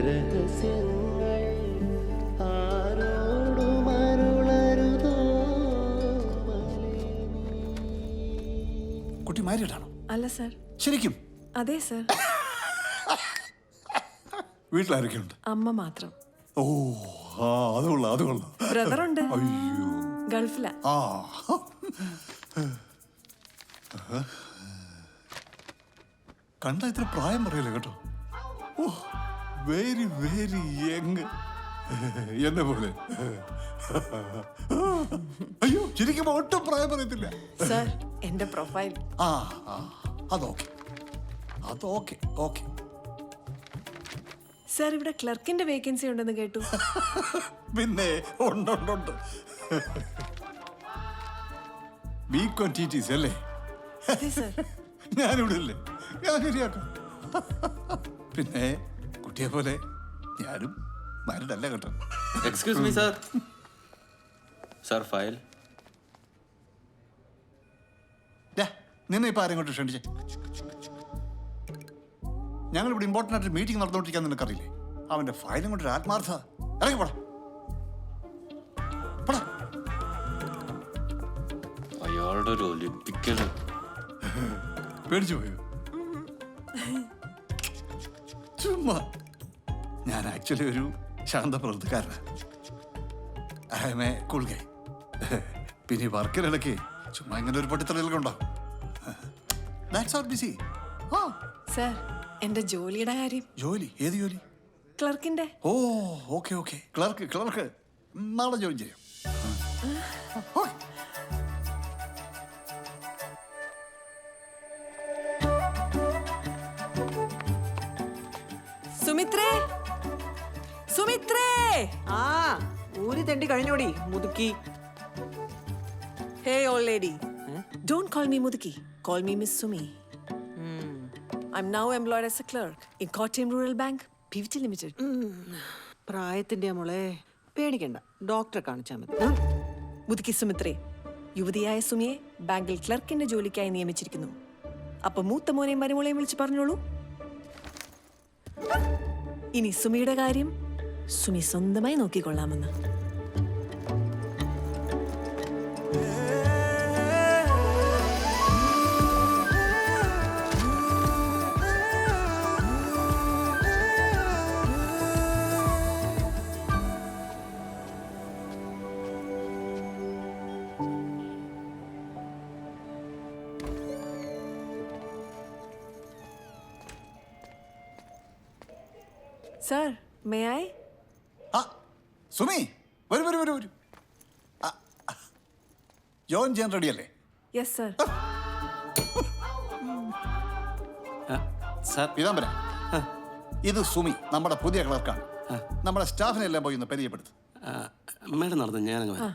രഹസ്യങ്ങൾ ആരോടും അരുളരുതോ കുട്ടി മാരീഡാണോ? അല്ല സർ ശരിക്കും? അതെ സർ വീട്ടിലാരൊക്കെയുണ്ട്? അമ്മ മാത്രം. ഓ ആ അത് കൊള്ളാം അത് കൊള്ളാം. ബ്രദറുണ്ട്. അയ്യോ. ഗൾഫിലാ. ആ. കണ്ട ഇത്ര പ്രായം പറയല്ലേ കേട്ടോ? ഓ വെരി വെരി യങ് എന്നെ പോലെ. അയ്യോ ശരിക്കും ഒട്ടും പ്രായം പറയത്തില്ല. സർ എന്റെ പ്രൊഫൈൽ. ആ ആ അതോക്കെ. അതോക്കെ ഓക്കെ. സർ ഇവിടെ ക്ലർക്കിന്റെ വേക്കൻസി ഉണ്ടെന്ന് കേട്ടു. പിന്നെ ഉണ്ടുണ്ടുണ്ട്. ഉണ്ട് ഓൺ ബികോൺ ടി ടി സി അല്ലേ? അതെ സർ. ഞാനിവിടെ ഇല്ലേ. ഞാൻ ശരിയാക്കാം. പിന്നെ കുട്ടിയെ പോലെ ഞാനും മാരിഡല്ല കേട്ടോ. Excuse me sir sir file നിന്നെ ഇപ്പൊ ആരെങ്കിലും ക്ഷണിച്ചേ? ഞങ്ങൾ ഇവിടെ ഇമ്പോർട്ടന്റ് ആയിട്ട് മീറ്റിംഗ് നടന്നുകൊണ്ടിരിക്കാൻ നിനക്കറിയില്ലേ? അവന്റെ ഫയലും കൊണ്ട് ഒരു ആത്മാർത്ഥ. ഇറങ്ങി പോടാ. പോടാ. അയാളുടെ ഒരു ഒലിപ്പിക്കൽ പേടിച്ചു പോയോ? ചുമ്മാ. ഞാൻ ആക്ച്വലി ഒരു ശാന്ത പ്രവൃത്തിക്കാരനാണ് I'm a cool guy പിന്നെ വർക്കിനിടയ്ക്ക് ചുമ്മാ ഇങ്ങനെ ഒരു പൊട്ടിത്തെളിയിലൊക്കെ ഉണ്ടാവും that's are busy oh sir എന്റെ ജോലിയുടെ കാര്യം. ജോലി? ഏത് ജോലി? ക്ലർക്കിന്റെ. Oh okay okay. Clerk clerk. നാളെ ജോയിൻ ചെയ്യാം. സുമിത്രേ സുമിത്രേ. ആ ഊരി തെണ്ടി കഴിഞ്ഞോടി മുതുക്കി. Hey old lady don't call me മുതുക്കി. Call me miss Sumi. I'm now employed a a clerk in Kottayam rural bank P V T limited പ്രായത്തിന്റെ മോളെ പേടിക്കണ്ട. ഡോക്ടറെ കാണിച്ചാൽ മതി. ആ? മുതുക്കി സുമിത്രേ യുവതിയായ സുമിയെ ബാങ്കിൽ ക്ലർക്കിന്റെ ജോലിക്കായി നിയമിച്ചിരിക്കുന്നു. അപ്പൊ മൂത്ത മോനെയും മരുമോളെയും വിളിച്ച് പറഞ്ഞോളൂ. ഇനി സുമിയുടെ കാര്യം സുമി സ്വന്തമായി നോക്കിക്കൊള്ളാമെന്ന്. Sir may I? ആ സുമി വരൂ വരൂ വരൂ വരൂ. ആ, ആ. ജോയിൻ ചെയ്യാൻ റെഡി അല്ലേ യെസ് സർ. സാർ. പീതാംബര ഇത് സുമി നമ്മുടെ പുതിയ ക്ലർക്കാണ്. നമ്മുടെ സ്റ്റാഫിനെ എല്ലാം പോയി ഒന്ന് പരിചയപ്പെടുത്തു. മേഡം നടന്നു ഞാനങ്ങ് വരാം.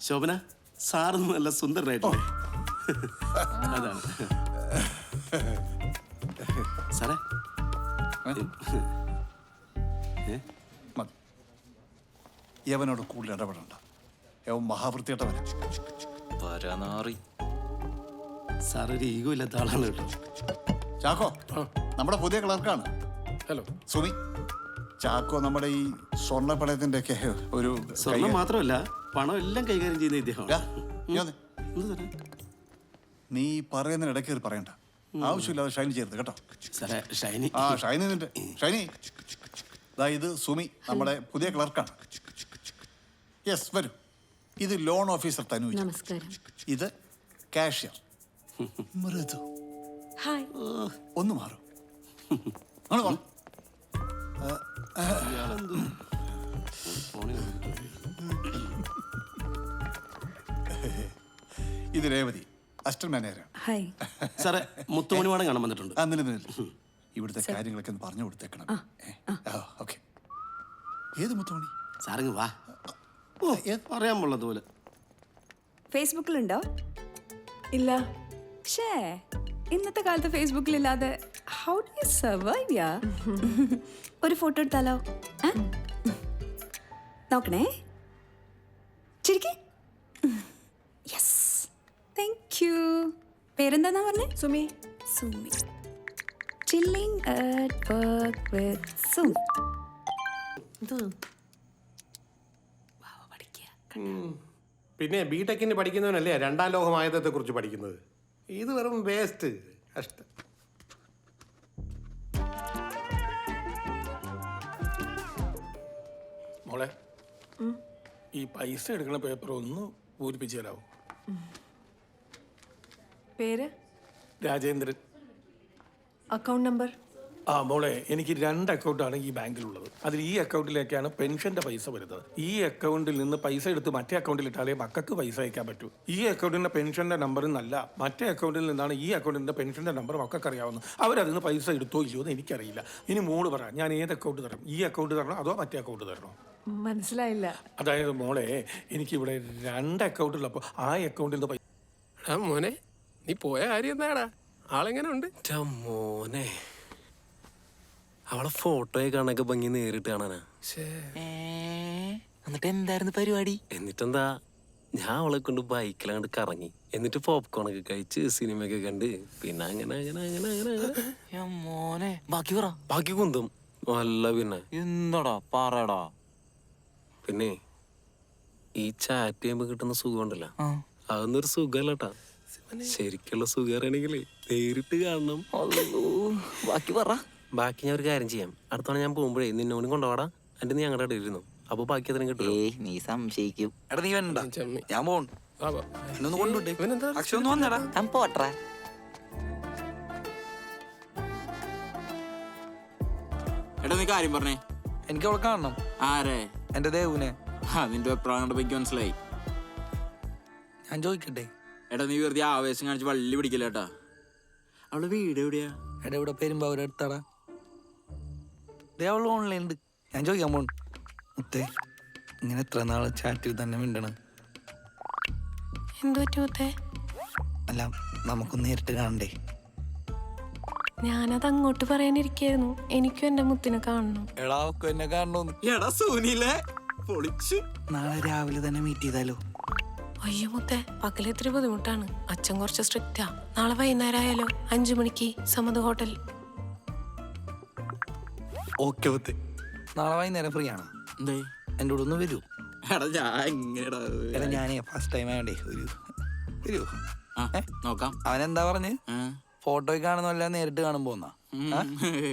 ശോഭന സാറ് നല്ല സുന്ദരനായിട്ടോ അതാണ്. സാറേ. യവനോട് കൂടുതൽ ഇടപെടണ്ട. യവൻ മഹാവൃത്തിയിട്ടവനാ പരനാറി സാർ ഒരു ഈഗോ ഇല്ലാത്ത ആളാണ് കേട്ടോ. ചാക്കോ നമ്മുടെ പുതിയ ക്ലർക്കാണ്. ഹലോ. സുമി ചാക്കോ നമ്മുടെ ഈ സ്വർണപ്പണയത്തിന്റെ ഒക്കെ ഒരു സ്വർണം മാത്രമല്ല പണം എല്ലാം കൈകാര്യം ചെയ്യുന്ന ഇദ്ദേഹം. നീ പറയുന്നതിന് ഇടയ്ക്ക് കയറി പറയണ്ട. ആവശ്യമില്ലാതെ ഷൈനി ചേർത്ത് കേട്ടോ. സാറേ ഷൈനി. ആ ഷൈനി നിന്റെ ഷൈനി. ദാ ഇത് സുമി നമ്മുടെ പുതിയ ക്ലർക്കാണ്. യെസ് വരൂ. ഇത് ലോൺ ഓഫീസർ തനു നമസ്കാരം. ഇത് കാഷ്യർ. മൃദു. ഹായ്. ഒന്ന് മാറും. ആണ് വാ. ഇത് രേവതി അസ്റ്റർ മാനേജറാണ് ഹായ്. സാറേ മുത്തുമണിവാടം കാണാൻ വന്നിട്ടുണ്ട്. ആ നില ഇവിടുത്തെ കാര്യങ്ങളൊക്കെ ഒന്ന് പറഞ്ഞു കൊടുത്തേക്കണം. ഓക്കെ. ഏത് മുത്തുമണി? സാറിങ് വാ. ഓ പറയാൻ പോലെ ഫേസ്ബുക്കിലുണ്ടോ? ഇല്ല. ഷേ ഇന്നത്തെ കാലത്ത് ഫേസ്ബുക്കിലില്ലാതെ how do you survive ya? ഒരു ഫോട്ടോ എടുത്താലോ? ആ? നോക്കണേ. ശരിക്ക് യെസ് താങ്ക് യു പേരെന്താന്നാ പറഞ്ഞേ? Sumi. Sumi. Chilling at work with Sumi. പിന്നെ ബി ടെക്കിന് പഠിക്കുന്നവനല്ലേ രണ്ടാം ലോകമായതത്തെ കുറിച്ച് പഠിക്കുന്നത്? ഇത് വെറും വേസ്റ്റ് കഷ്ടം. മോളെ ഈ പൈസ എടുക്കുന്ന പേപ്പർ ഒന്ന് പൂരിപ്പിച്ചു തരാമോ പേര്? രാജേന്ദ്രൻ. അക്കൗണ്ട് നമ്പർ ആ മോളെ എനിക്ക് രണ്ട് അക്കൗണ്ടാണ് ഈ ബാങ്കിലുള്ളത്. അതിൽ ഈ അക്കൗണ്ടിലേക്കാണ് പെൻഷന്റെ പൈസ വരുന്നത്. ഈ അക്കൗണ്ടിൽ നിന്ന് പൈസ എടുത്ത് മറ്റേ അക്കൗണ്ടിൽ ഇട്ടാലേ മക്കൾക്ക് പൈസ അയക്കാൻ പറ്റൂ. ഈ അക്കൗണ്ടിന്റെ പെൻഷന്റെ നമ്പർ നല്ല മറ്റേ അക്കൗണ്ടിൽ നിന്നാണ് ഈ അക്കൗണ്ടിന്റെ പെൻഷന്റെ നമ്പർ മക്കൾക്ക് അറിയാവുന്നത്. അവരതിൽ നിന്ന് പൈസ എടുത്തോ ഇല്ലയോ എന്ന് എനിക്കറിയില്ല. ഇനി മോൾ പറ ഞാൻ ഏത് അക്കൗണ്ട് തരണം? ഈ അക്കൗണ്ട് തരണോ? അതോ മറ്റേ അക്കൗണ്ട് തരണോ? മനസ്സിലായില്ല. അതായത് മോളെ എനിക്ക് ഇവിടെ രണ്ട് അക്കൗണ്ട് ഉള്ളപ്പോ ആ അക്കൗണ്ടിൽ നിന്ന് പൈസ എടാ മോനെ നീ പോയ കാര്യം എന്താടാ? ആളെങ്ങനെ ഉണ്ട് മോനെ. അവളെ ഫോട്ടോയെ കാണാനൊക്കെ ഭംഗി നേരിട്ട് കാണാനാ. എന്നിട്ട് എന്തായിരുന്നു പരിപാടി? എന്നിട്ടെന്താ? ഞാൻ അവളെ കൊണ്ട് ബൈക്കിലാണ്ട് കറങ്ങി. എന്നിട്ട് പോപ്കോൺ ഒക്കെ കഴിച്ച് സിനിമയൊക്കെ കണ്ട്. പിന്നെ അങ്ങനെ അങ്ങനെ അങ്ങനെ അങ്ങനെ അങ്ങനെ. മോനെ. ബാക്കി പറ. ബാക്കി കുന്തും. അല്ല പിന്നെ. എന്താടാ? പറയടാ പിന്നെ ഈ ചാറ്റ് ചെയ്യുമ്പോ കിട്ടുന്ന സുഖമുണ്ടല്ലോ അതൊന്നും ഒരു സുഖമല്ലട്ടാ. ശരിക്കുള്ള സുഖം അറിയണമെങ്കിൽ നേരിട്ട് കാണണം. ബാക്കി പറ. ബാക്കി ഞാൻ ഒരു കാര്യം ചെയ്യാം. അടുത്തവണ ഞാൻ പോകുമ്പോഴേ നിന്നോടും കൊണ്ടുപോടാ. എന്നിട്ട് നീ ഞങ്ങളുടെ ഇടയിൽ ഇരുന്നു അപ്പൊ ബാക്കി അതിനും കിട്ടും. നീ സംശയിക്കും. എടാ നീ വേണ്ട ഞാൻ. എന്നൊന്ന് അക്ഷയ ഒന്ന് വന്നേടാ. ഞാൻ എടാ നീ കാര്യം പറഞ്ഞേ. എനിക്ക് അവളെ കാണണം. ആരെ? എന്റെ ദേവുനെ. അതിന്റെ അഭിപ്രായം കണ്ടപ്പോ എനിക്ക് മനസ്സിലായി. ഞാൻ ചോദിക്കട്ടെ? എടാ നീ വെറുതെ ആവേശം കാണിച്ച് വള്ളി പിടിക്കില്ല കേട്ടാ അവളുടെ വീട് എവിടെയാ? എടാ ഇവിടെ പെരുമ്പോ അവരെടുത്താടാ ദേ അവൾ ഓൺലൈൻ ഉണ്ട്. ഞാൻ ചോദിക്കാൻ പോണ്. മുത്തേ ഇങ്ങനെ എത്ര നാളെ ചാറ്റിൽ തന്നെ മിണ്ടണം? എന്തു പറ്റി മുത്തേ? അല്ല നമുക്ക് നേരിട്ട് കാണണ്ടേ? ഞാനത് അങ്ങോട്ട് പറയാനിരിക്കായിരുന്നു. എനിക്കും എന്റെ മുത്തിനെ കാണണം. എടാ ഒക്കെ എന്നെ കാണണോന്ന്. എടാ സൂനിയിലെ പൊളിച്ച്. നാളെ രാവിലെ തന്നെ മീറ്റ് ചെയ്താലോ? അയ്യോ മുത്തേ പകൽ ഇത്തിരി ബുദ്ധിമുട്ടാണ്. അച്ഛൻ കുറച്ച് സ്ട്രിക്റ്റാ നാളെ വൈകുന്നേരം ആയാലോ അഞ്ചു മണിക്ക് സമത് ഹോട്ടൽ. ഓക്കെ മുത്തേ. നാളെ വൈകുന്നേരം ഫ്രീ ആണ്. എന്തേ? എന്റെ കൂടെ ഒന്ന് വരൂ. എടാ ഞാൻ എങ്ങനെടാ എടാ ഞാനേ ഫസ്റ്റ് ടൈം ആയോണ്ടേ ഒരു വരൂ. നോക്കാം. അവനെന്താ എന്താ പറഞ്ഞ്. ഫോട്ടോയിൽ കാണുന്നല്ല നേരിട്ട് കാണുമ്പോ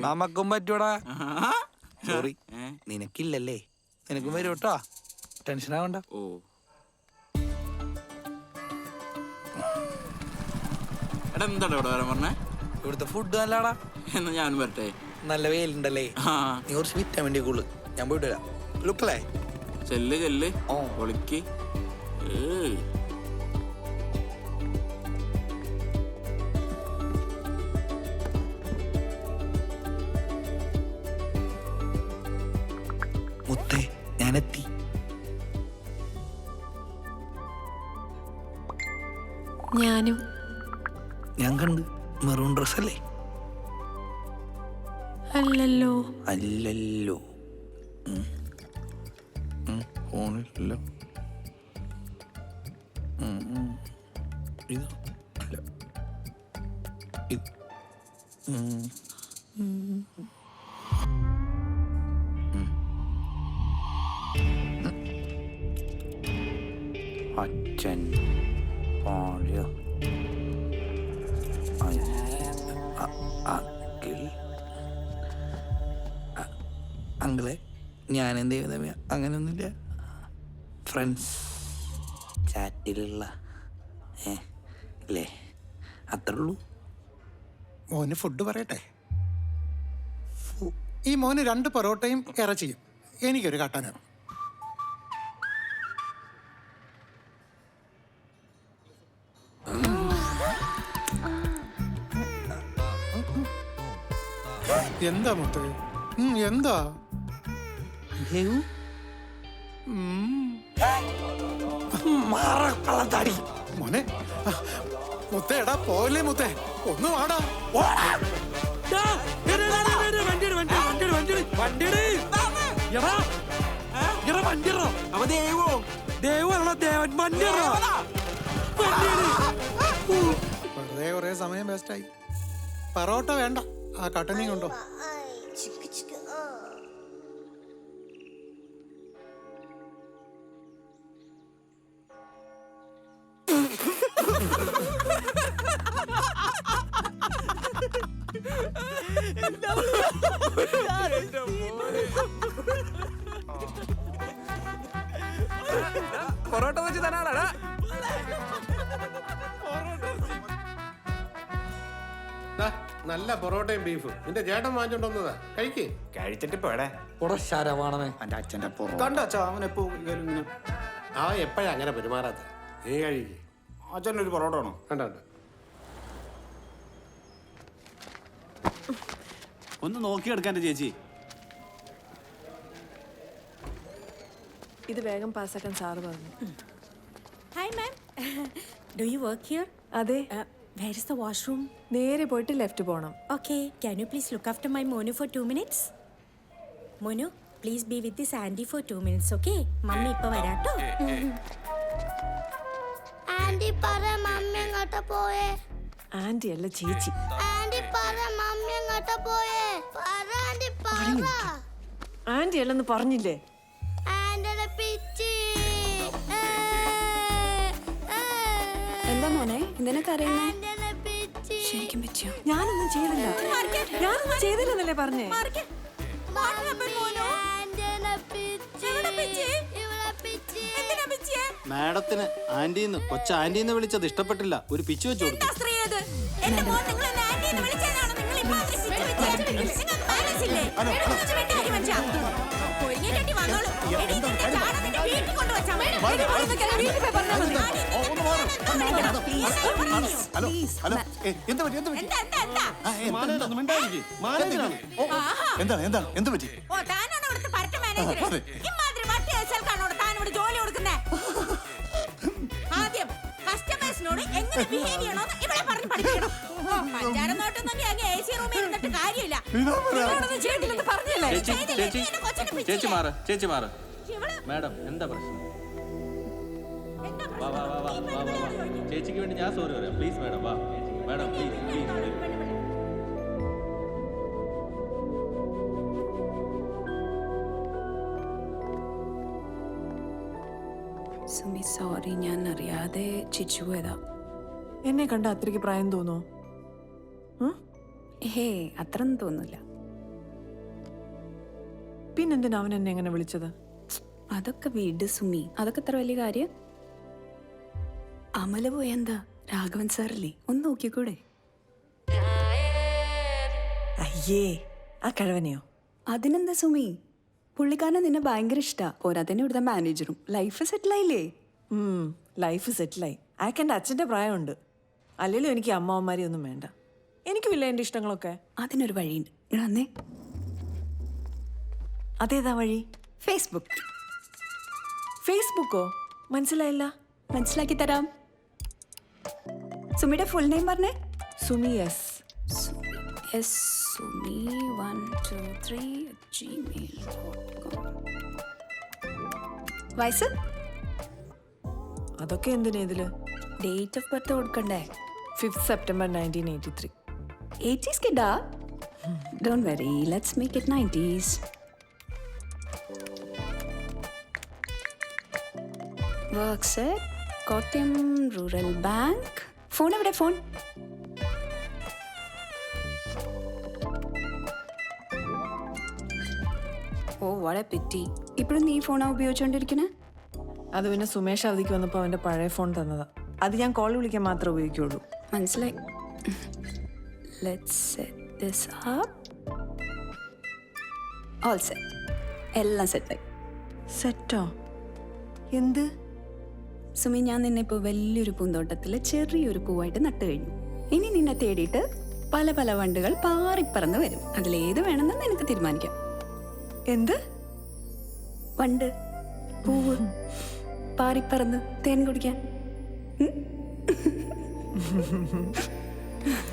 നമുക്കും പറ്റൂടാ. സോറി നിനക്കില്ലല്ലേ? നിനക്കും വരും കേട്ടോ ടെൻഷൻ ആവണ്ട. ഓ. എടാ എന്താടാ ഇവിടെ വരാൻ പറഞ്ഞേ? ഇവിടുത്തെ ഫുഡ് നല്ലടാ. എന്നാ വരട്ടെ. നല്ല വെയിലുണ്ടല്ലേ? നീ കുറച്ച് വിറ്റാമിന്റെ കൂൾ ഞാൻ പോയിട്ട് വരാം. ലുക്കല്ലേ ചെല്ല് ചെല്ല്. ഓ. പൊളിക്ക്. ഉം. ഇത് അല്ല ഇത്. അച്ഛൻ പാടിയ അങ്കിളെ ഞാൻ എന്ത് ചെയ്യുന്ന അങ്ങനെയൊന്നുമില്ല ഫ്രണ്ട്സ് ചാറ്റിലുള്ള ഏ അല്ലേ അത്രേ ഉള്ളൂ മോന് ഫുഡ് പറയട്ടെ? ഈ മോന് രണ്ട് പൊറോട്ടയും ഇറച്ചിയും എനിക്കൊരു കാട്ടാനാണ് എന്താ മുത്ത്? എന്താ? മാറക്കളത്താടി മോനെ മുത്തേ എടാ പോലെ മുത്തേ? ഒന്ന് വാടാ. വെറുതെ കൊറേ സമയം വേസ്റ്റായി പറോട്ട വേണ്ട. ആ കട്ടനിങ് ഉണ്ടോ പൊറോട്ട വെച്ച് ദാ, നല്ല പൊറോട്ടയും ബീഫും. നിന്റെ ചേട്ടൻ വാങ്ങിച്ചോണ്ടോന്നതാ കഴിക്കേ. കഴിച്ചിട്ട് പോടെ ശരവാണമേ എന്റെ അച്ഛന്റെ കണ്ടോ കണ്ട അച്ഛാ അവൻ എപ്പോ ഇങ്ങനെ ആ എപ്പോഴാ അങ്ങനെ പെരുമാറാത്ത? നീ കഴിക്കേ. അച്ഛന്റെ ഒരു പൊറോട്ട വേണോ? കണ്ട കണ്ട ഒന്ന് നോക്കിയെടുക്കാൻ ചേച്ചി. ഇത് വേഗം പാസ്സാക്കാൻ സാറ് പറഞ്ഞു. Hi ma'am do you work here അതെ. വേർ ഇസ് ദ വാഷ്റൂം നേരെ പോയിട്ട് ലെഫ്റ്റ് പോകണം okay can you please look after my Monu for two minutes Monu please be with this aunty for two minutes okay mummy ഇപ്പോൾ വരാട്ടോ. Anti പറ mummy എങ്ങോട്ടാ പോയേ? Anti അല്ല ചേച്ചി. ആന്റി പറ മമ്മി എങ്ങോട്ടാ പോയേ? പറ ആന്റി പറ. ആന്റി അല്ലെന്ന് പറഞ്ഞില്ലേ? ആന്റിയുടെ പിച്ചി. എന്താ മോനെ? എന്തിനാ അറിയുന്നേ ആന്റിയുടെ പിച്ചി. ശരിക്കും പറ്റിയോ ഞാനൊന്നും ചെയ്തില്ല. ഞാനൊന്നും ചെയ്തില്ലെന്നല്ലേ പറഞ്ഞേ? ആന്റിയുടെ പിച്ചി. ഇവിടെ പിച്ചി? മാഡത്തിന് ആന്റിന്ന് കൊച്ച ആന്റിന്ന് വിളിച്ചത് ഇഷ്ടപ്പെട്ടില്ല. ഒരു പിച്ചു വെച്ചു കൊടുത്തു. Hello hello. എന്താ പറ്റി എന്താ പറ്റി? എന്താണ്? എന്താണ് എന്ത് പറ്റി? ആദ്യം കസ്റ്റമേഴ്സിനോട് എങ്ങനെ ബിഹേവ് ചെയ്യണമെന്ന് ഇവിടെ പറഞ്ഞ് പഠിപ്പിക്കണം. ഓ, പഞ്ചാര നോട്ടൊന്നും അങ്ങ് എ സി റൂമിൽ ഇരുന്നിട്ട് കാര്യമില്ല. ഇതാ പറയാ. നിങ്ങളോടൊന്നും ചെയ്തില്ലെന്ന് പറഞ്ഞില്ലേ? ചേച്ചി ചെയ്തില്ലേ? ചേച്ചി എന്നെ കൊച്ചിനെ ചേച്ചി പിച്ചില്ലേ? മാറ് ചേച്ചി മാറ്. ഇവൾ മാഡം എന്താ പ്രശ്നം? എന്താ വാ വാ വാ വാ വാ വാ വാ. ചേച്ചിക്ക് വേണ്ടി ഞാൻ സോറി പറയാം. പ്ലീസ് മാഡം വാ. Madam please please Sumi sorry ഞാൻ അറിയാതെ ചിച്ചു പോയതാ. എന്നെ കണ്ട അത്രയ്ക്ക് പ്രായം തോന്നോ? ഹേ അത്രയൊന്നും തോന്നില്ല പിന്നെന്തിനാ അവൻ എന്നെ എങ്ങനെ വിളിച്ചത്? അതൊക്കെ വീട് സുമി. അതൊക്കെ അത്ര വലിയ കാര്യം? അമല പോയെന്താ രാഘവൻ സാറല്ലേ? ഒന്ന് നോക്കിക്കൂടെ? അയ്യേ ആ കിഴവനെയോ? അതിനെന്താ സുമി? പുള്ളിക്കാരനെ നിന്നെ ഭയങ്കര ഇഷ്ടാ. പോരാത്തന്നെ ഇവിടുത്തെ മാനേജറും ലൈഫ് സെറ്റിലായില്ലേ ലൈഫ് സെറ്റിലായി അയാൾക്ക് എന്റെ അച്ഛന്റെ പ്രായമുണ്ട്. അല്ലെങ്കിലും എനിക്ക് അമ്മാവന്മാരെ ഒന്നും വേണ്ട. എനിക്കുമില്ല എന്റെ ഇഷ്ടങ്ങളൊക്കെ. അതിനൊരു വഴിയുണ്ട്. അന്നേ അതേതാ വഴി? ഫേസ്ബുക്ക് ഫേസ്ബുക്കോ മനസ്സിലായില്ല. മനസ്സിലാക്കി തരാം. സുമിയുടെ ഫുൾ നെയിം പറഞ്ഞേ? Sumi S S Sumi one two three Gmail വയസ്സ് അതൊക്കെ എന്തിനാ ഇതിൽ? ഡേറ്റ് ഓഫ് ബർത്ത് കൊടുക്കണ്ടേ? Fifth September nineteen eighty three eighties കിഡാ don't worry let's make it nineties works Kottayam rural bank phone എവിടെ ഫോൺ ഓ വളരെ പറ്റി. ഇപ്പോഴും നീ ഫോണാ ഉപയോഗിച്ചോണ്ടിരിക്കണേ അത് പിന്നെ സുമേഷ് അവധിക്ക് വന്നപ്പോൾ അവന്റെ പഴയ ഫോൺ തന്നതാ. അത് ഞാൻ കോൾ വിളിക്കാൻ മാത്രമേ ഉപയോഗിക്കുള്ളൂ. മനസ്സിലായി. Let's set this up all set എല്ലാം സെറ്റായി സെറ്റോ എന്ത്? സുമി ഞാൻ നിന്നെ ഇപ്പോൾ വലിയൊരു പൂന്തോട്ടത്തിൽ ചെറിയൊരു പൂവായിട്ട് നട്ടു കഴിഞ്ഞു. ഇനി നിന്നെ തേടിയിട്ട് പല പല വണ്ടുകൾ പാറിപ്പറന്ന് വരും. അതിലേത് വേണമെന്ന് നിനക്ക് തീരുമാനിക്കാം. എന്ത് വണ്ട് പൂവ് പാറിപ്പറന്ന് തേൻ കുടിക്കാൻ?